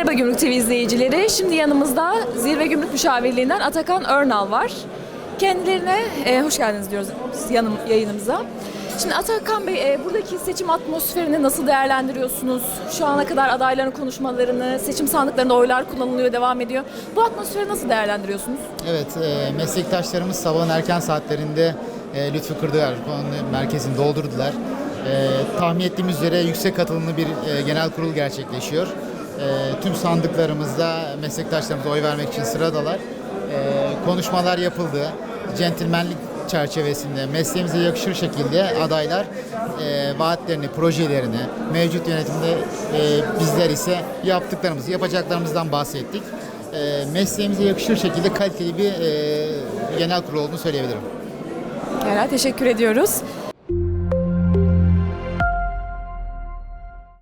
Merhaba Gümrük TV izleyicileri. Şimdi yanımızda Zirve Gümrük Müşavirliğinden Atakan Örnal var. Kendilerine e, hoş geldiniz diyoruz yanım, yayınımıza. Şimdi Atakan Bey, e, buradaki seçim atmosferini nasıl değerlendiriyorsunuz? Şu ana kadar adayların konuşmalarını, seçim sandıklarında oylar kullanılıyor, devam ediyor. Bu atmosferi nasıl değerlendiriyorsunuz? Evet, e, meslektaşlarımız sabahın erken saatlerinde e, Lütfü Kırdılar konu merkezini doldurdular. E, tahmin ettiğimiz üzere yüksek katılımlı bir e, genel kurul gerçekleşiyor. E, tüm sandıklarımızda meslektaşlarımız oy vermek için sıradalar. E, konuşmalar yapıldı. Centilmenlik çerçevesinde mesleğimize yakışır şekilde adaylar e, vaatlerini, projelerini, mevcut yönetimde e, bizler ise yaptıklarımızı, yapacaklarımızdan bahsettik. E, mesleğimize yakışır şekilde kaliteli bir e, genel kurul olduğunu söyleyebilirim. Herhalde teşekkür ediyoruz.